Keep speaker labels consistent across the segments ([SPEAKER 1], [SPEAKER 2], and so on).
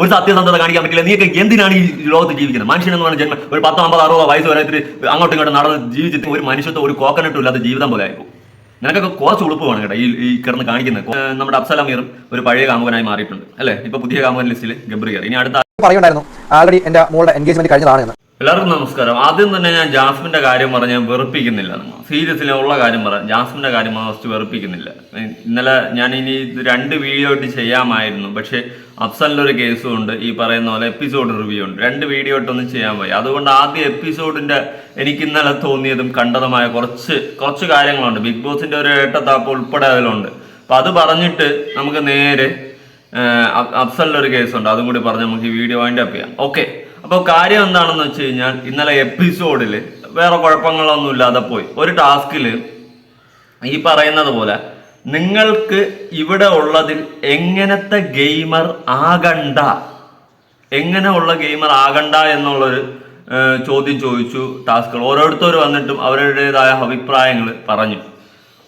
[SPEAKER 1] ഒരു സത്യസന്ധത കാണിക്കാൻ പറ്റില്ല. നീയൊക്കെ എന്തിനാണ് ഈ ലോകത്ത് ജീവിക്കുന്നത്? മനുഷ്യൻ എന്ന് പറഞ്ഞ ജന്മം. ഒരു പത്തോ അമ്പത് അറുപത് വയസ്സ് വരെ അങ്ങോട്ടും ഇങ്ങോട്ടും നടന്ന് ജീവിച്ചിട്ട് ഒരു മനുഷ്യത്വം ഒരു കോക്കനട്ടും ഇല്ലാത്ത ജീവിതം പോലെ ആയിപ്പോ നിനക്കൊക്കെ കുറച്ച് ഉളുപ്പ് വേണം കേട്ടോ ഈ ഈ കിടന്ന് കാണിക്കുന്നത്. നമ്മുടെ അബ്സലമീറും ഒരു പഴയ കാമുകനായി മാറിയിട്ടുണ്ട്. അല്ലേ? ഇപ്പൊ പുതിയ കാമുകൻ ലിസ്റ്റിൽ ഗബ്രിയർ ഇനി അടുത്ത
[SPEAKER 2] പറയുണ്ടായിരുന്നു ആൾറെഡി എന്റെ മോളുടെ എൻഗേജ്മെന്റ് കഴിഞ്ഞതാണ്
[SPEAKER 1] എല്ലാവർക്കും നമസ്കാരം. ആദ്യം തന്നെ ഞാൻ ജാസ്മിന്റെ കാര്യം പറഞ്ഞ് ഞാൻ വെറുപ്പിക്കുന്നില്ല. സീരിയസിൽ ഉള്ള കാര്യം പറയാം. ജാസ്മിന്റെ കാര്യം ഫസ്റ്റ് വെറുപ്പിക്കുന്നില്ല. ഇന്നലെ ഞാൻ ഇനി ഇത് രണ്ട് വീഡിയോ ഇട്ട് ചെയ്യാമായിരുന്നു. പക്ഷേ അഫ്സലിന്റെ ഒരു കേസും ഉണ്ട്. ഈ പറയുന്ന പോലെ എപ്പിസോഡ് റിവ്യൂ ഉണ്ട്. രണ്ട് വീഡിയോ ഇട്ടൊന്നും ചെയ്യാൻ പോയി അതുകൊണ്ട് ആദ്യ എപ്പിസോഡിന്റെ എനിക്ക് ഇന്നലെ തോന്നിയതും കണ്ടതുമായ കുറച്ച് കുറച്ച് കാര്യങ്ങളുണ്ട്. ബിഗ് ബോസിന്റെ ഒരു ഏട്ടത്താപ്പ് ഉൾപ്പെടെ അതിലുണ്ട്. അപ്പൊ അത് പറഞ്ഞിട്ട് നമുക്ക് നേരെ അഫ്സലിന്റെ ഒരു കേസുണ്ട് അതും കൂടി പറഞ്ഞ് നമുക്ക് ഈ വീഡിയോ വൈൻഡ് അപ്പ് ചെയ്യാം. ഓക്കെ അപ്പോൾ കാര്യം എന്താണെന്ന് വെച്ച് കഴിഞ്ഞാൽ ഇന്നലെ എപ്പിസോഡിൽ വേറെ കുഴപ്പങ്ങളൊന്നും ഇല്ലാതെ പോയി. ഒരു ടാസ്കിൽ ഈ പറയുന്നത് പോലെ നിങ്ങൾക്ക് ഇവിടെ ഉള്ളതിൽ എങ്ങനത്തെ ഗെയിമർ ആകണ്ട? എങ്ങനെ ഉള്ള ഗെയിമർ ആകണ്ട എന്നുള്ളൊരു ചോദ്യം ചോദിച്ചു ടാസ്കുകൾ ഓരോരുത്തർ വന്നിട്ടും അവരുടേതായ അഭിപ്രായങ്ങൾ പറഞ്ഞു.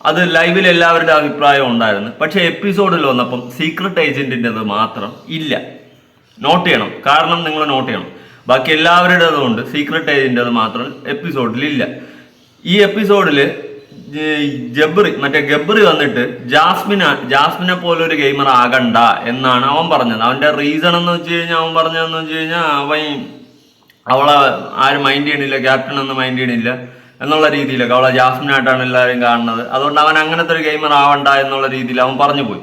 [SPEAKER 1] അത് ലൈവിൽ എല്ലാവരുടെ അഭിപ്രായം ഉണ്ടായിരുന്നു. പക്ഷേ എപ്പിസോഡിൽ വന്നപ്പം സീക്രട്ട് ഏജന്റിന്റെത് മാത്രം ഇല്ല. നോട്ട് ചെയ്യണം. കാരണം നിങ്ങൾ നോട്ട് ചെയ്യണം. ബാക്കി എല്ലാവരുടേതും ഉണ്ട് സീക്രട്ട് ഏജന്റത് മാത്രം എപ്പിസോഡിലില്ല ഈ എപ്പിസോഡിൽ ജബ്രി മറ്റേ ഗബ്രി വന്നിട്ട് ജാസ്മിന ജാസ്മിനെ പോലെ ഒരു ഗെയിമർ ആകണ്ട എന്നാണ് അവൻ പറഞ്ഞത്. അവന്റെ റീസൺ എന്ന് വെച്ച് കഴിഞ്ഞാൽ അവൻ പറഞ്ഞതെന്ന് വെച്ച് കഴിഞ്ഞാൽ അവൻ അവളെ ആരും മൈൻഡ് ചെയ്യണില്ല ക്യാപ്റ്റൻ ഒന്നും മൈൻഡ് ചെയ്യണില്ല എന്നുള്ള രീതിയിലൊക്കെ അവളെ ജാസ്മിനായിട്ടാണ് എല്ലാവരും കാണുന്നത്. അതുകൊണ്ട് അവൻ അങ്ങനത്തെ ഒരു ഗെയിമർ ആവണ്ട എന്നുള്ള രീതിയിൽ അവൻ പറഞ്ഞു പോയി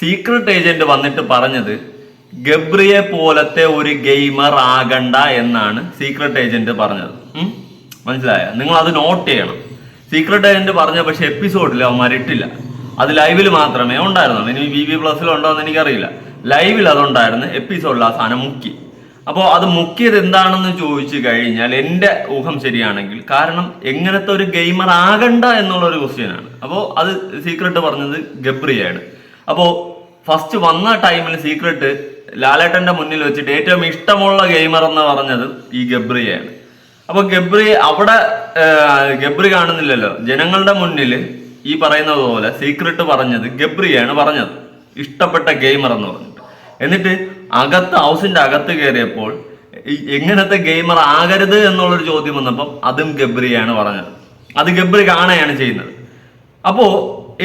[SPEAKER 1] സീക്രട്ട് ഏജന്റ് വന്നിട്ട് പറഞ്ഞത് ഗബ്രിയെ പോലത്തെ ഒരു ഗെയിമർ ആകണ്ട എന്നാണ് സീക്രട്ട് ഏജന്റ് പറഞ്ഞത്. മനസ്സിലായ? നിങ്ങൾ അത് നോട്ട് ചെയ്യണം. സീക്രട്ട് ഏജന്റ് പറഞ്ഞ പക്ഷെ എപ്പിസോഡിൽ അവന്മാർ ഇട്ടില്ല. അത് ലൈവിൽ മാത്രമേ ഉണ്ടായിരുന്നു ഇനി വി വി പ്ലസിൽ ഉണ്ടോ എന്ന് എനിക്കറിയില്ല. ലൈവിൽ അതുണ്ടായിരുന്നു എപ്പിസോഡിൽ ആ സാധനം മുക്കി. അപ്പോൾ അത് മുക്കിയത് എന്താണെന്ന് ചോദിച്ചു കഴിഞ്ഞാൽ എന്റെ ഊഹം ശരിയാണെങ്കിൽ കാരണം എങ്ങനത്തെ ഒരു ഗെയിമർ ആകണ്ട എന്നുള്ള ഒരു ക്വസ്റ്റ്യനാണ് അപ്പോൾ അത് സീക്രട്ട് പറഞ്ഞത് ഗബ്രിയാണ്. അപ്പോൾ ഫസ്റ്റ് വന്ന ടൈമിൽ സീക്രട്ട് ലാലേട്ടന്റെ മുന്നിൽ വെച്ചിട്ട് ഏറ്റവും ഇഷ്ടമുള്ള ഗെയിമർ എന്ന് പറഞ്ഞത് ഈ ഗബ്രിയാണ് അപ്പൊ ഗബ്രി അവിടെ ഗബ്രി കാണുന്നില്ലല്ലോ. ജനങ്ങളുടെ മുന്നിൽ ഈ പറയുന്നത് പോലെ സീക്രട്ട് പറഞ്ഞത് ഗബ്രിയാണ് പറഞ്ഞത്. ഇഷ്ടപ്പെട്ട ഗെയിമർ എന്ന് പറഞ്ഞിട്ട്. എന്നിട്ട് അകത്ത് ഹൗസിന്റെ അകത്ത് കയറിയപ്പോൾ എങ്ങനത്തെ ഗെയിമർ ആകരുത് എന്നുള്ളൊരു ചോദ്യം വന്നപ്പം അതും ഗബ്രിയാണ് പറഞ്ഞത്. അത് ഗബ്രി കാണുകയാണ് ചെയ്യുന്നത്. അപ്പോ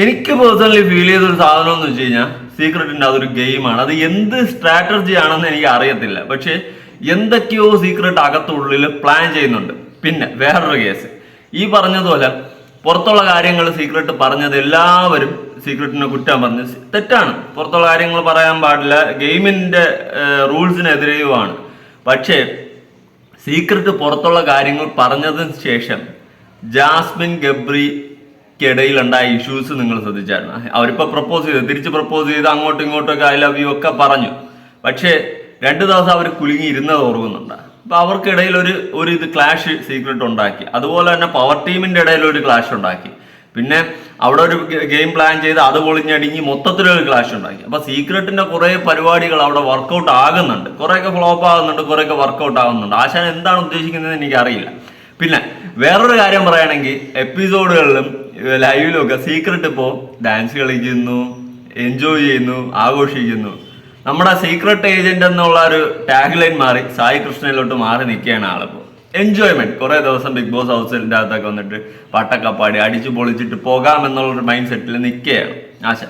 [SPEAKER 1] എനിക്ക് പേഴ്സണലി ഫീൽ ചെയ്ത ഒരു സാധനം എന്ന് വെച്ച് കഴിഞ്ഞാൽ സീക്രട്ടിന്റെ അതൊരു ഗെയിമാണ് അത് എന്ത് സ്ട്രാറ്റജി ആണെന്ന് എനിക്ക് അറിയത്തില്ല. പക്ഷെ എന്തൊക്കെയോ സീക്രട്ട് അകത്തുള്ളിൽ പ്ലാൻ ചെയ്യുന്നുണ്ട്. പിന്നെ വേറൊരു കേസ് ഈ പറഞ്ഞതുപോലെ പുറത്തുള്ള കാര്യങ്ങൾ സീക്രട്ട് പറഞ്ഞത് എല്ലാവരും സീക്രട്ടിനെ കുറ്റം പറഞ്ഞ് തെറ്റാണ്. പുറത്തുള്ള കാര്യങ്ങൾ പറയാൻ പാടില്ല. ഗെയിമിന്റെ റൂൾസിനെതിരെയുമാണ്. പക്ഷേ സീക്രട്ട് പുറത്തുള്ള കാര്യങ്ങൾ പറഞ്ഞതിന് ശേഷം ജാസ്മിൻ ഗബ്രിക്കിടയിൽ ഉണ്ടായ ഇഷ്യൂസ് നിങ്ങൾ ശ്രദ്ധിച്ചായിരുന്നു. അവരിപ്പോ പ്രപ്പോസ് ചെയ്ത് തിരിച്ച് പ്രപ്പോസ് ചെയ്ത് അങ്ങോട്ടും ഇങ്ങോട്ടൊക്കെ ഐ ലവ് യു ഒക്കെ പറഞ്ഞു. പക്ഷേ രണ്ട് ദിവസം അവർ കുലുങ്ങി ഇരുന്നത് ഓർക്കുന്നുണ്ട്. അപ്പോൾ അവർക്കിടയിൽ ഒരു ഒരു ഇത് ക്ലാഷ് സീക്രട്ട് ഉണ്ടാക്കി. അതുപോലെ തന്നെ പവർ ടീമിന്റെ ഇടയിൽ ഒരു ക്ലാഷ് ഉണ്ടാക്കി. പിന്നെ അവിടെ ഒരു ഗെയിം പ്ലാൻ ചെയ്ത് അത് പൊളിഞ്ഞടിഞ്ഞ് മൊത്തത്തിലൊരു ക്ലാഷ് ഉണ്ടാക്കി. അപ്പൊ സീക്രട്ടിന്റെ കുറേ പരിപാടികൾ അവിടെ വർക്കൗട്ട് ആകുന്നുണ്ട്. കുറേയൊക്കെ ഫ്ലോപ്പ് ആകുന്നുണ്ട് കുറേയൊക്കെ വർക്കൗട്ട് ആകുന്നുണ്ട്. ആശാൻ എന്താണ് ഉദ്ദേശിക്കുന്നത് എനിക്കറിയില്ല. പിന്നെ വേറൊരു കാര്യം പറയുകയാണെങ്കിൽ എപ്പിസോഡുകളിലും ലൈവിലും ഒക്കെ സീക്രട്ട് ഇപ്പോൾ ഡാൻസ് കളിക്കുന്നു എൻജോയ് ചെയ്യുന്നു ആഘോഷിക്കുന്നു. നമ്മുടെ സീക്രട്ട് ഏജന്റ് എന്നുള്ള ഒരു ടാഗ് ലൈൻ മാറി സായി കൃഷ്ണയിലോട്ട് മാറി നിൽക്കുകയാണ് ആളിപ്പോൾ എൻജോയ്മെന്റ് കുറെ ദിവസം ബിഗ് ബോസ് ഹൗസിന്റെ അകത്തൊക്കെ വന്നിട്ട് പട്ടൊക്കെ പാടി അടിച്ചു പൊളിച്ചിട്ട് പോകാം എന്നുള്ളൊരു മൈൻഡ് സെറ്റിൽ നിൽക്കുകയാണ് ആശ.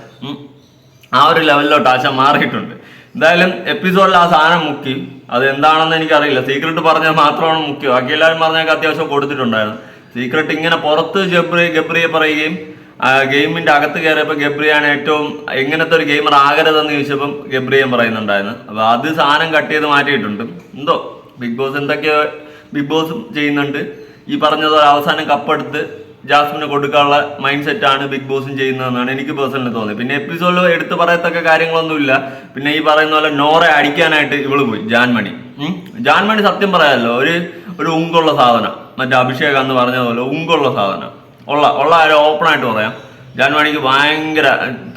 [SPEAKER 1] ആ ഒരു ലെവലിലോട്ട് ആശ മാറിയിട്ടുണ്ട്. എന്തായാലും എപ്പിസോഡിൽ ആ സാധനം മുക്കി. അത് എന്താണെന്ന് എനിക്കറിയില്ല. സീക്രട്ട് പറഞ്ഞാൽ മാത്രമാണ് മുഖ്യം ബാക്കി എല്ലാവരും പറഞ്ഞൊക്കെ അത്യാവശ്യം കൊടുത്തിട്ടുണ്ടായിരുന്നു. സീക്രട്ട് ഇങ്ങനെ പുറത്ത് ജബ്രി ഗബ്രിയെ പറയുകയും ഗെയിമിന്റെ അകത്ത് കയറിയപ്പോൾ ഗബ്രിയാണ് ഏറ്റവും എങ്ങനത്തെ ഒരു ഗെയിമർ ആകരുതെന്ന് ചോദിച്ചപ്പം ഗബ്രിയും പറയുന്നുണ്ടായിരുന്നു. അപ്പൊ അത് സാധനം കട്ട് ചെയ്ത് മാറ്റിയിട്ടുണ്ട്. എന്തോ? ബിഗ് ബോസ് എന്തൊക്കെയോ ബിഗ് ബോസ് ചെയ്യുന്നുണ്ട്. ഈ പറഞ്ഞത് അവസാനം കപ്പെടുത്ത് ജാസ്മിന് കൊടുക്കാനുള്ള മൈൻഡ് സെറ്റാണ് ബിഗ് ബോസും ചെയ്യുന്നതെന്നാണ് എനിക്ക് പേഴ്സണലി തോന്നിയത്. പിന്നെ എപ്പിസോഡിൽ എടുത്തു പറയത്തക്ക കാര്യങ്ങളൊന്നുമില്ല. പിന്നെ ഈ പറയുന്ന പോലെ നോറെ അടിക്കാനായിട്ട് ഇവൾ പോയി ജാൻമണി. ജാൻമണി സത്യം പറയാമല്ലോ ഒരു ഒരു ഉങ്കുള്ള സാധനം. മറ്റേ അഭിഷേക എന്ന് പറഞ്ഞ പോലെ ഉങ്കുള്ള സാധനം. ഉള്ള ഉള്ള ആരും ഓപ്പൺ ആയിട്ട് പറയാം. ജാൻമണിക്ക് ഭയങ്കര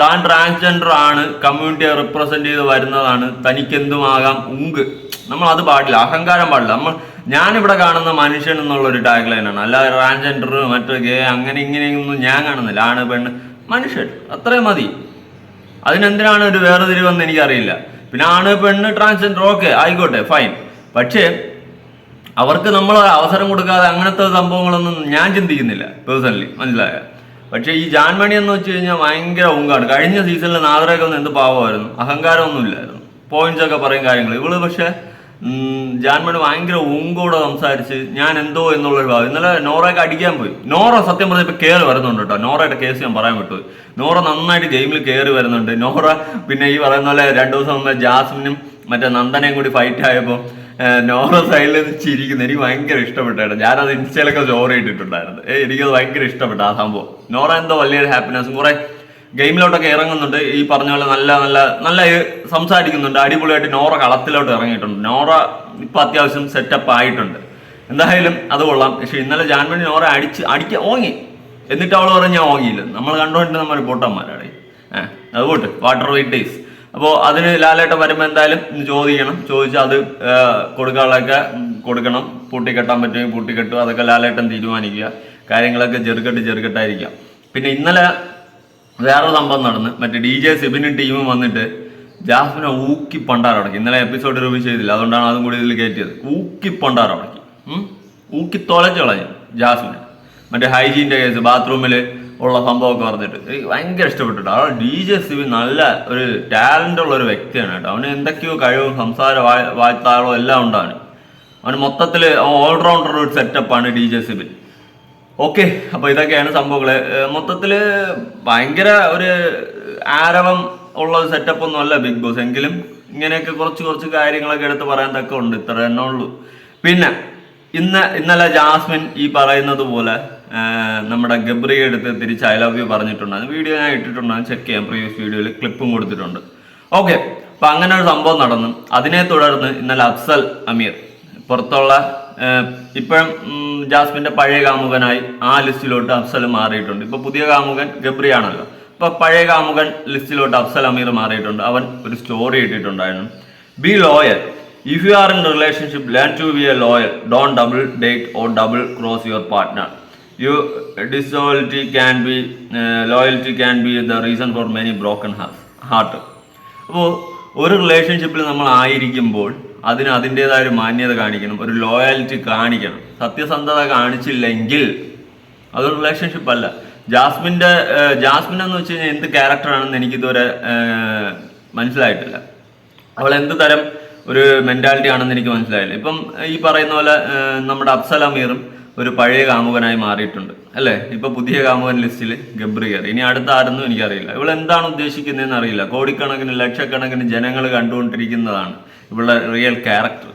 [SPEAKER 1] താൻ ട്രാൻസ്ജെൻഡർ ആണ് കമ്മ്യൂണിറ്റിയെ റിപ്രസെന്റ് ചെയ്ത് വരുന്നതാണ് തനിക്കെന്തുമാകാം ഉങ്ക്. നമ്മൾ അത് പാടില്ല അഹങ്കാരം പാടില്ല. നമ്മൾ ഞാനിവിടെ കാണുന്ന മനുഷ്യൻ എന്നുള്ള ഒരു ടാഗ് ലൈനാണ് അല്ലാതെ ട്രാൻസ്ജെൻഡർ മറ്റേ ഗേ അങ്ങനെ ഇങ്ങനെയൊന്നും ഞാൻ കാണുന്നില്ല. ആണ് പെണ്ണ് മനുഷ്യൻ. അത്രയും മതി. അതിനെന്തിനാണ് ഒരു വേർതിരിവെന്ന് എനിക്കറിയില്ല. പിന്നെ ആണ് പെണ്ണ് ട്രാൻസ്ജെൻഡർ ഓക്കെ ആയിക്കോട്ടെ ഫൈൻ പക്ഷേ അവർക്ക് നമ്മൾ അവസരം കൊടുക്കാതെ അങ്ങനത്തെ സംഭവങ്ങളൊന്നും ഞാൻ ചിന്തിക്കുന്നില്ല പേഴ്സണലി മനസ്സിലായ? പക്ഷേ ഈ ജാൻമണി എന്ന് വെച്ച് കഴിഞ്ഞാൽ ഭയങ്കര ഉങ്കാണ്. കഴിഞ്ഞ സീസണിൽ നാദറയൊക്കെ എന്ത് പാവമായിരുന്നു? അഹങ്കാരമൊന്നും ഇല്ലായിരുന്നു പോയിന്റ്സ് ഒക്കെ പറയും കാര്യങ്ങൾ ഇവൾ പക്ഷേ ജാൻമണി ഭയങ്കര ഉങ്കോടെ സംസാരിച്ച് ഞാൻ എന്തോ എന്നുള്ളൊരു ഭാവം. ഇന്നലെ നോറയൊക്കെ അടിക്കാൻ പോയി. നോറ സത്യം പറഞ്ഞ ഇപ്പൊ കയറി വരുന്നുണ്ട് കേട്ടോ. നോറയുടെ കേസ് ഞാൻ പറയാൻ വിട്ടു. നോറ നന്നായിട്ട് ഗെയിമിൽ കയറി വരുന്നുണ്ട്. നോറ പിന്നെ ഈ പറയുന്ന പോലെ രണ്ടു ദിവസം മുമ്പ് ജാസ്മിനും മറ്റേ നന്ദനയും കൂടി ഫൈറ്റ് ആയപ്പോൾ നോറ സൈഡിൽ നിന്ന് ചിരിക്കുന്നു. എനിക്ക് ഭയങ്കര ഇഷ്ടപ്പെട്ടായിരുന്നു ഞാനത് ഇൻസ്റ്റയിലൊക്കെ സ്റ്റോറി ഇട്ടിട്ടുണ്ടായിരുന്നു. എനിക്കത് ഭയങ്കര ഇഷ്ടപ്പെട്ടു ആ സംഭവം. നോറ എന്തോ വലിയൊരു ഹാപ്പിനെസ്സും കുറെ ഗെയിമിലോട്ടൊക്കെ ഇറങ്ങുന്നുണ്ട്. ഈ പറഞ്ഞ പോലെ നല്ല നല്ല നല്ല സംസാരിക്കുന്നുണ്ട്. അടിപൊളിയായിട്ട് നോറ കളത്തിലോട്ട് ഇറങ്ങിയിട്ടുണ്ട്. നോറ ഇപ്പൊ അത്യാവശ്യം സെറ്റപ്പ് ആയിട്ടുണ്ട്. എന്തായാലും അത് കൊള്ളാം. പക്ഷെ ഇന്നലെ ജാൻമണി നോറ അടിച്ച് അടിക്ക ഓങ്ങി. എന്നിട്ട് അവൾ പറഞ്ഞ ഞാൻ ഓങ്ങിയില്ല. നമ്മൾ കണ്ടുകൊണ്ട് നമ്മൾ പൊട്ടന്മാരാണ് ഏഹ് അതുകൊണ്ട് വാട്ടർ വെയിറ്റ് ഡേയ്സ് അപ്പോൾ അതിന് ലാലേട്ടൻ വരുമ്പോൾ എന്തായാലും ചോദിക്കണം. ചോദിച്ചാൽ അത് കൊടുക്കാനുള്ളതൊക്കെ കൊടുക്കണം. പൂട്ടിക്കെട്ടാൻ പറ്റുമെങ്കിൽ പൂട്ടിക്കെട്ടും അതൊക്കെ ലാലേട്ടൻ തീരുമാനിക്കുക. കാര്യങ്ങളൊക്കെ ചെറുകെട്ട് ചെറുകെട്ടായിരിക്കാം പിന്നെ ഇന്നലെ വേറൊരു സംഭവം നടന്ന് മറ്റേ ഡി ജെ സിബിനും ടീമും വന്നിട്ട് ജാസ്മിനെ ഊക്കി പണ്ടാറടക്കി ഇന്നലെ എപ്പിസോഡ് റിവ്യൂ ചെയ്തില്ല. അതുകൊണ്ടാണ് അതും കൂടി ഇതിൽ കയറ്റിയത്. ഊക്കി പണ്ടാറടക്കി? ഊക്കി തൊലച്ച് കളഞ്ഞു ജാസ്മിനെ മറ്റേ ഹൈജീന്റെ കേസ് ബാത്റൂമിൽ ഉള്ള സംഭവമൊക്കെ പറഞ്ഞിട്ട്. എനിക്ക് ഭയങ്കര ഇഷ്ടപ്പെട്ടിട്ട്. ആ ഡി ജെ സിബി നല്ല ഒരു ടാലന്റ് ഉള്ള ഒരു വ്യക്തിയാണ് കേട്ടോ. അവന് എന്തൊക്കെയോ കഴിവും സംസാര വാ- വായ്ത്താളവും എല്ലാം ഉണ്ടാണ് അവന് മൊത്തത്തിൽ ഓൾറൗണ്ടർ ഒരു സെറ്റപ്പാണ് ഡി ജെ സിബിൻ. ഓക്കെ അപ്പൊ ഇതൊക്കെയാണ് സംഭവങ്ങൾ. മൊത്തത്തിൽ ഭയങ്കര ഒരു ആരവം ഉള്ള സെറ്റപ്പ് ഒന്നും അല്ല ബിഗ് ബോസ്. എങ്കിലും ഇങ്ങനെയൊക്കെ കുറച്ച് കുറച്ച് കാര്യങ്ങളൊക്കെ എടുത്ത് പറയാൻ തക്ക ഉണ്ട് ഇത്ര തന്നെ ഉള്ളൂ. പിന്നെ ഇന്ന് ഇന്നലെ ജാസ്മിൻ ഈ പറയുന്നത് പോലെ നമ്മുടെ ഗബ്രി എടുത്ത് തിരിച്ച് ഐ ലവ് യു പറഞ്ഞിട്ടുണ്ടായിരുന്നു വീഡിയോ ഞാൻ ഇട്ടിട്ടുണ്ടായിരുന്നു ചെക്ക് ചെയ്യാം. പ്രീവിയസ് വീഡിയോയിൽ ക്ലിപ്പും കൊടുത്തിട്ടുണ്ട്. ഓക്കെ അപ്പൊ അങ്ങനെ ഒരു സംഭവം നടന്നു. അതിനെ തുടർന്ന് ഇന്നലെ അഫ്സൽ അമീർ പുറത്തുള്ള ഏഹ്, ജാസ്മിന്റെ പഴയ കാമുകനായി ആ ലിസ്റ്റിലോട്ട് അഫ്സൽ മാറിയിട്ടുണ്ട്. ഇപ്പൊ പുതിയ കാമുകൻ ഗബ്രിയാണല്ലോ. ഇപ്പൊ പഴയ കാമുകൻ ലിസ്റ്റിലോട്ട് അഫ്സൽ അമീർ മാറിയിട്ടുണ്ട്. അവൻ ഒരു സ്റ്റോറി ഇട്ടിട്ടുണ്ടായിരുന്നു. Be loyal. If you are in relationship learn to be a loyal don't double date or double cross your partner you disloyalty can be loyalty can be the reason for many broken heart അപ്പോൾ ഒരു റിലേഷൻഷിപ്പിൽ നമ്മൾ ആയിരിക്കുമ്പോൾ അതിന് അതിന്റെതായ ഒരു മാന്യത കാണിക്കണം ഒരു ലോയാലിറ്റി കാണിക്കണം. സത്യസന്ധത കാണിച്ചില്ലെങ്കിൽ അതൊരു റിലേഷൻഷിപ്പ് അല്ല. ജാസ്മിന്റെ ജാസ്മിൻ എന്ന് വെച്ച് കഴിഞ്ഞാൽ എന്ത് ക്യാരക്ടറാണെന്ന് എനിക്കിതുവരെ മനസ്സിലായിട്ടില്ല. അവൾ എന്ത് തരം ഒരു മെന്റാലിറ്റി ആണെന്ന് എനിക്ക് മനസ്സിലായില്ല. ഇപ്പം ഈ പറയുന്ന പോലെ നമ്മുടെ അഫ്സലമീറും ഒരു പഴയ കാമുകനായി മാറിയിട്ടുണ്ട്. അല്ലേ? ഇപ്പൊ പുതിയ കാമുകൻ ലിസ്റ്റിൽ ഗബ്രി കയറി. ഇനി അടുത്ത ആരെന്നും എനിക്കറിയില്ല. ഇവൾ എന്താണ് ഉദ്ദേശിക്കുന്നതെന്ന് അറിയില്ല. കോടിക്കണക്കിന് ലക്ഷക്കണക്കിന് ജനങ്ങൾ കണ്ടുകൊണ്ടിരിക്കുന്നതാണ്. ഇവളുടെ റിയൽ ക്യാരക്ടർ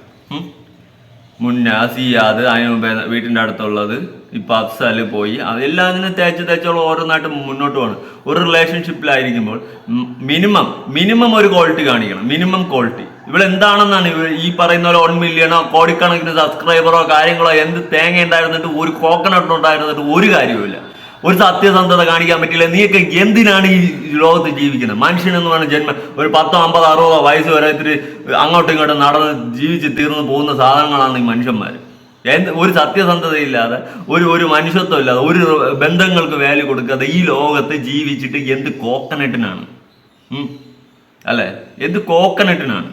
[SPEAKER 1] മുൻ സിയാദ് അതിന് മുമ്പേ വീട്ടിന്റെ അടുത്തുള്ളത്. ഇപ്പം അഫ്സൽ പോയി. അതെല്ലാം അതിനെ തേച്ച് തേച്ചോളം ഓരോന്നായിട്ട് മുന്നോട്ട് പോകണം ഒരു റിലേഷൻഷിപ്പിലായിരിക്കുമ്പോൾ മിനിമം മിനിമം ഒരു ക്വാളിറ്റി കാണിക്കണം. മിനിമം ക്വാളിറ്റി ഇവിടെ എന്താണെന്നാണ് ഇവർ ഈ പറയുന്ന പോലെ വൺ മില്യണോ കോടിക്കണക്കിന് സബ്സ്ക്രൈബറോ കാര്യങ്ങളോ എന്ത് തേങ്ങ ഉണ്ടായിരുന്നിട്ട് ഒരു കോക്കനട്ട് ഉണ്ടായിരുന്നിട്ട് ഒരു കാര്യവുമില്ല. ഒരു സത്യസന്ധത കാണിക്കാൻ പറ്റില്ല. നീയൊക്കെ എന്തിനാണ് ഈ ലോകത്ത് ജീവിക്കുന്നത്? മനുഷ്യനെന്ന് പറഞ്ഞ ജന്മം. ഒരു പത്തോ അമ്പതോ അറുപതോ വയസ്സ് വരെ ഇത്തിരി അങ്ങോട്ടും ഇങ്ങോട്ടും നടന്ന് ജീവിച്ച് തീർന്നു പോകുന്ന സാധനങ്ങളാണ് ഈ മനുഷ്യന്മാർ എന്ത് ഒരു സത്യസന്ധതയില്ലാതെ ഒരു ഒരു മനുഷ്യത്വം ഇല്ലാതെ ഒരു ബന്ധങ്ങൾക്ക് വാല്യൂ കൊടുക്കാതെ ഈ ലോകത്ത് ജീവിച്ചിട്ട് എന്ത് കോക്കനട്ടിനാണ് അല്ലേ? എന്ത് കോക്കനട്ടിനാണ്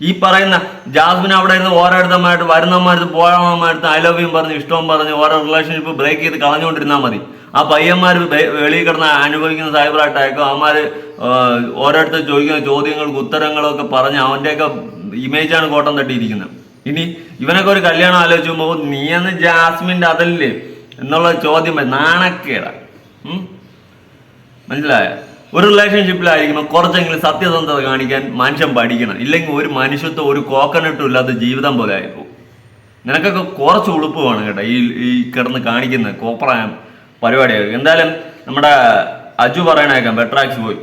[SPEAKER 1] ഈ പറയുന്ന ജാസ്മിൻ അവിടെ നിന്ന് ഓരോരുത്തമായിട്ട് വരുന്നമാരുത് പോയമാരുത്ത് ഐ ലവ് യും പറഞ്ഞ് ഇഷ്ടവും പറഞ്ഞ് ഓരോ റിലേഷൻഷിപ്പ് ബ്രേക്ക് ചെയ്ത് കളഞ്ഞുകൊണ്ടിരുന്നാൽ മതി. ആ പയ്യന്മാർ വെളിയിൽ കിടന്ന് അനുഭവിക്കുന്ന സൈബർ അറ്റാക്കും അവന്മാർ ഓരോരുത്തർ ചോദിക്കുന്ന ചോദ്യങ്ങൾക്ക് ഉത്തരങ്ങളൊക്കെ പറഞ്ഞ് അവന്റെയൊക്കെ ഇമേജാണ് കോട്ടം തട്ടിയിരിക്കുന്നത്. ഇനി ഇവനൊക്കെ ഒരു കല്യാണം ആലോചിക്കുമ്പോൾ നീ എന്ന് ജാസ്മിന്റെ അതല്ലേ എന്നുള്ള ചോദ്യം നാണക്കേടാ. മനസ്സിലായ? ഒരു റിലേഷൻഷിപ്പിലായിരിക്കണം കുറച്ചെങ്കിലും സത്യസന്ധത കാണിക്കാൻ മനുഷ്യൻ പഠിക്കണം. ഇല്ലെങ്കിൽ ഒരു മനുഷ്യത്വം ഒരു കോക്കനട്ടും ഇല്ലാത്ത ജീവിതം പോലെ ആയിപ്പോ നിനക്കൊക്കെ കുറച്ച് ഉളുപ്പ് വേണം കേട്ടോ. ഈ ഈ കിടന്ന് കാണിക്കുന്ന കോപ്രായം പരിപാടിയായി എന്തായാലും നമ്മുടെ അജു പറയണേക്കാം. ബെട്രാക്സ് പോയി.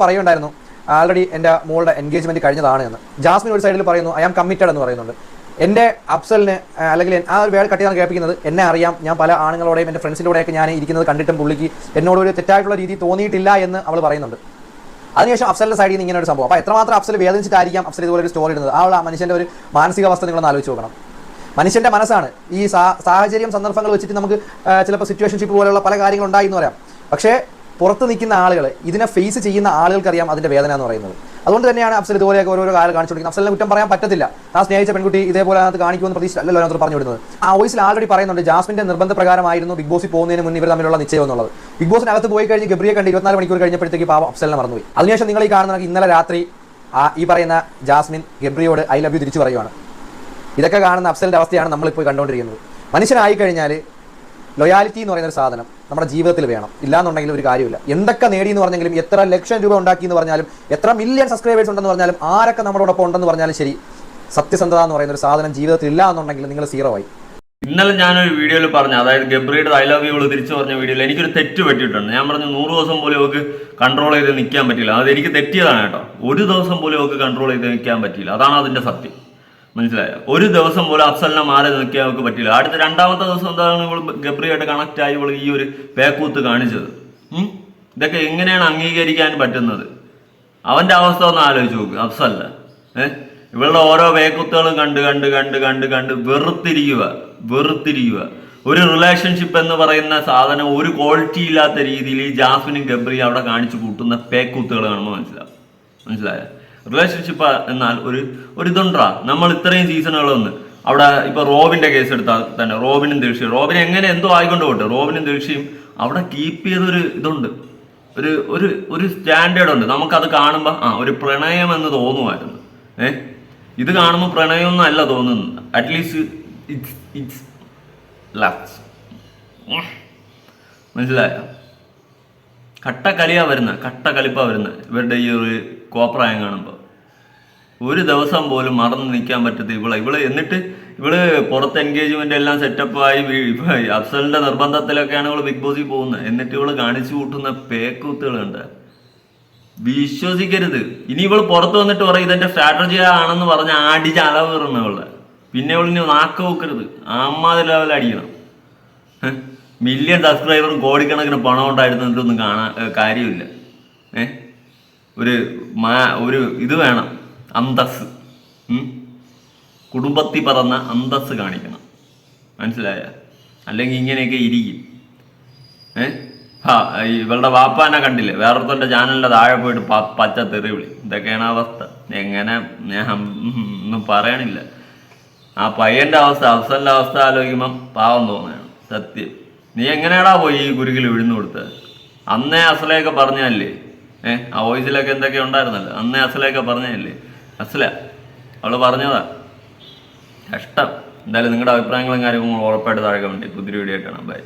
[SPEAKER 2] പറയുണ്ടായിരുന്നു ആൾറെഡി എന്റെ മോളുടെ എൻഗേജ്മെന്റ് കഴിഞ്ഞതാണ് എന്ന്. ജാസ്മിൻ ഒരു സൈഡിൽ പറയുന്നു ഐ ആം കമ്മിറ്റഡ് എന്ന് പറയുന്നുണ്ട്. എന്റെ അഫ്സലിന് അല്ലെങ്കിൽ ആ ഒരു വേൾ കട്ടിയാണ് കേൾപ്പിക്കുന്നത്. എന്നെ അറിയാം. ഞാൻ പല ആണുങ്ങളോടെയും എന്റെ ഫ്രണ്ട്സിലൂടെയൊക്കെ ഞാൻ ഇരിക്കുന്നത് കണ്ടിട്ടും പുള്ളിക്ക് എന്നോട് ഒരു തെറ്റായിട്ടുള്ള രീതി തോന്നിയിട്ടില്ല എന്ന് അവൾ പറയുന്നുണ്ട്. അതിനുശേഷം അഫ്സലിന്റെ സൈഡിൽ നിന്ന് ഇങ്ങനെ ഒരു സംഭവം. അപ്പോൾ എത്രമാത്രം അഫ്സൽ വേദനിച്ചിട്ടായിരിക്കാം അഫ്സൽ ഇതുപോലെ ഒരു സ്റ്റോറി ഇടുന്നത്? ആ മനുഷ്യന്റെ ഒരു മാനസികാവസ്ഥ നിങ്ങളൊന്ന് ആലോചിച്ച് നോക്കണം. മനുഷ്യന്റെ മനസ്സാണ് ഈ സാഹചര്യം സന്ദർഭങ്ങൾ വെച്ചിട്ട് നമുക്ക് ചിലപ്പോൾ സിറ്റുവേഷൻഷിപ്പ് പോലെയുള്ള പല കാര്യങ്ങളുണ്ടായി എന്ന് പറയാം. പക്ഷേ പുറത്ത് നിൽക്കുന്ന ആളുകൾ ഇതിനെ ഫേസ് ചെയ്യുന്ന ആളുകൾക്കറിയാം അതിന്റെ വേദന എന്ന് പറയുന്നത്. അതുകൊണ്ട് തന്നെയാണ് അഫ്സൽ ഇതുപോലെയൊക്കെ ഓരോ കാണിച്ചു കൊടുക്കുന്നത് അഫ്സലിനെ കുറ്റം പറയാൻ പറ്റത്തില്ല. ആ സ്നേഹിച്ച പെൺകുട്ടി ഇതേപോലെ അതിനകത്ത് കാണിക്കുമെന്ന് പ്രതീക്ഷ അല്ലല്ലോ അതിനകത്ത് പറഞ്ഞു വിടുന്നത്. ആ വോയിസിൽ ആൾറെഡി പറയുന്നുണ്ട് ജാസ്മിന്റെ നിർബന്ധ പ്രകാരമായിരുന്നു ബിഗ് ബോസിൽ പോകുന്നതിന് മുന്നേ ഇവർ തമ്മിലുള്ള നിശ്ചയം എന്നുള്ളത്. ബിഗ് ബോസിനകത്ത് പോയി കഴിഞ്ഞ് ഗബ്രിയെ കണ്ട് ഇരുപത്തിനാല് മണിക്കൂർ കഴിഞ്ഞപ്പോഴത്തേക്ക് പാവം അഫ്സലിനെ മറന്നുപോയി. അതിനുശേഷം നിങ്ങൾ ഈ കാണുന്ന ഇന്നലെ രാത്രി ആ ഈ പറയുന്ന ജാസ്മിൻ ഗബ്രിയോട് ഐ ലവ് യു തിരിച്ചു പറയുവാണ്. ഇതൊക്കെ കാണുന്ന അഫ്സലിന്റെ അവസ്ഥയാണ് നമ്മളിപ്പോൾ കണ്ടുകൊണ്ടിരിക്കുന്നത്. മനുഷ്യനായി കഴിഞ്ഞാൽ ലൊയാലിറ്റി എന്ന് പറയുന്ന ഒരു സാധനം നമ്മുടെ ജീവിതത്തിൽ വേണം. ഇല്ലാന്നുണ്ടെങ്കിൽ ഒരു കാര്യമില്ല. എന്തൊക്കെ നേടി എന്ന് പറഞ്ഞെങ്കിലും എത്ര ലക്ഷം രൂപ ഉണ്ടാക്കി എന്ന് പറഞ്ഞാലും എത്ര മില്യൺ സബ്സ്ക്രൈബേഴ്സ് ഉണ്ടെന്ന് പറഞ്ഞാലും ആരൊക്കെ നമ്മളോടൊപ്പം ഉണ്ടെന്ന് പറഞ്ഞാലും ശരി സത്യസന്ധത എന്ന് പറയുന്ന ഒരു സാധനം ജീവിതത്തിൽ ഇല്ല എന്നുണ്ടെങ്കിൽ നിങ്ങൾ സീറോ ആയി.
[SPEAKER 1] ഇന്നലെ ഞാനൊരു വീഡിയോയിൽ പറഞ്ഞു അതായത് ഗബ്രിയുടെ ഐ ലവ് യു തിരിച്ചു പറഞ്ഞ വീഡിയോയിൽ എനിക്കൊരു തെറ്റ് പറ്റിയിട്ടുണ്ട്. ഞാൻ പറഞ്ഞു നൂറ് ദിവസം പോലും അവർക്ക് കൺട്രോൾ ചെയ്ത് നിൽക്കാൻ പറ്റില്ല അത് എനിക്ക് തെറ്റിയതാണ് കേട്ടോ. ഒരു ദിവസം പോലും അവർക്ക് കൺട്രോൾ ചെയ്ത് നിൽക്കാൻ പറ്റില്ല അതാണ് അതിന്റെ സത്യം. മനസ്സിലായോ? ഒരു ദിവസം പോലും അഫ്സലിനെ മാറി നിൽക്കാൻ അവർക്ക് പറ്റില്ല അടുത്ത രണ്ടാമത്തെ ദിവസം എന്താണ് ഇവൾ ഗബ്രിയായിട്ട് കണക്ട് ആയി ഇവൾ ഈ ഒരു പേക്കൂത്ത് കാണിച്ചത്? ഇതൊക്കെ എങ്ങനെയാണ് അംഗീകരിക്കാൻ പറ്റുന്നത്? അവന്റെ അവസ്ഥ ഒന്ന് ആലോചിച്ച് നോക്ക് അഫ്സല്ല ഏഹ് ഇവളുടെ ഓരോ പേക്കൂത്തുകളും കണ്ട് കണ്ട് കണ്ട് കണ്ട് കണ്ട് വെറുത്തിരിക്കുക വെറുത്തിരിക്കുക ഒരു റിലേഷൻഷിപ്പ് എന്ന് പറയുന്ന സാധനം ഒരു ക്വാളിറ്റി ഇല്ലാത്ത രീതിയിൽ ജാഫിനും ഗബ്രിയും അവിടെ കാണിച്ചു കൂട്ടുന്ന പേക്കൂത്തുകൾ കാണുമ്പോൾ മനസ്സിലാവും. മനസ്സിലായോ? റിലേഷൻഷിപ്പ് എന്നാൽ ഒരു ഒരു ഇതുണ്ടാ. നമ്മൾ ഇത്രയും സീസണുകളൊന്ന് അവിടെ ഇപ്പൊ റോബിന്റെ കേസ് എടുത്താൽ തന്നെ റോബിനും ദീക്ഷയും. റോബിനെ എങ്ങനെ എന്തോ ആയിക്കൊണ്ട് പോട്ടെ. റോബിനും ദീക്ഷയും അവിടെ കീപ്പ് ചെയ്തൊരു ഇതുണ്ട്. ഒരു ഒരു ഒരു സ്റ്റാൻഡേർഡ് ഉണ്ട്. നമുക്കത് കാണുമ്പോൾ ആ ഒരു പ്രണയം എന്ന് തോന്നുമായിരുന്നു. ഏഹ് ഇത് കാണുമ്പോൾ പ്രണയമൊന്നും അല്ല തോന്നുന്നത്. അറ്റ്ലീസ്റ്റ് ഇറ്റ്സ് ഇറ്റ്സ് ലവ് മനസ്സിലായോ? കട്ട കലിയാ വരുന്ന കട്ട കലിപ്പാ വരുന്ന ഇവരുടെ ഈ ഒരു കോപ്രായം കാണുമ്പോൾ ഒരു ദിവസം പോലും മറന്നു നിൽക്കാൻ പറ്റത്തില്ല. ഇവളെ ഇവൾ എന്നിട്ട് ഇവൾ പുറത്ത് എൻഗേജ്മെന്റ് എല്ലാം സെറ്റപ്പ് ആയി അഫ്സലിന്റെ നിർബന്ധത്തിലൊക്കെയാണ് ഇവൾ ബിഗ് ബോസിൽ പോകുന്നത് എന്നിട്ട് ഇവൾ കാണിച്ചു കൂട്ടുന്ന പേക്കൂത്തുകളുണ്ട്. വിശ്വസിക്കരുത്. ഇനി ഇവൾ പുറത്ത് വന്നിട്ട് പറയും ഇതെന്റെ സ്ട്രാറ്റജി ആണെന്ന് പറഞ്ഞ് അടിച്ച് അലവേറുന്ന ഇവളെ. പിന്നെ ഇവളിനി നാക്ക് വെക്കരുത്. അമ്മാതിരി ലെവൽ അടിക്കണം. മില്യൺ സബ്സ്ക്രൈബറും കോടിക്കണക്കിന് പണം ഉണ്ടായിരുന്നിട്ടൊന്നും കാണാൻ കാര്യമില്ല. ഏ? ഒരു മാ ഒരു ഇത് വേണം. അന്തസ്? കുടുംബത്തിൽ പറന്ന അന്തസ് കാണിക്കണം. മനസ്സിലായ? അല്ലെങ്കിൽ ഇങ്ങനെയൊക്കെ ഇരിക്കും. ഏ? ആ ഇവളുടെ വാപ്പാനെ കണ്ടില്ലേ? വേറൊരുത്തന്റെ ചാനലിന്റെ താഴെ പോയിട്ട് പ പച്ച തെറി വിളി ഇതൊക്കെയാണ് അവസ്ഥ. എങ്ങനെ? ഞാൻ ഒന്നും പറയണില്ല ആ പയ്യന്റെ അവസ്ഥ അഫ്സലിന്റെ അവസ്ഥ ആലോചിക്കുമ്പം പാവം തോന്നുകയാണ്. സത്യം. നീ എങ്ങനെയാടാ പോയി ഈ കുരുകിൽ വിഴുന്നു കൊടുത്തത്? അന്നേ അസലയൊക്കെ പറഞ്ഞല്ലേ ഏ ആ വോയിസിലൊക്കെ എന്തൊക്കെ ഉണ്ടായിരുന്നല്ലോ? അന്നേ അസലയൊക്കെ പറഞ്ഞല്ലേ അസല അവൾ പറഞ്ഞതാ. കഷ്ടം. എന്തായാലും നിങ്ങളുടെ അഭിപ്രായങ്ങളും കാര്യങ്ങളും ഉറപ്പായിട്ട് താഴെ കമന്റ് പുതിയ വീഡിയോ ആയിട്ടാണ് ബൈ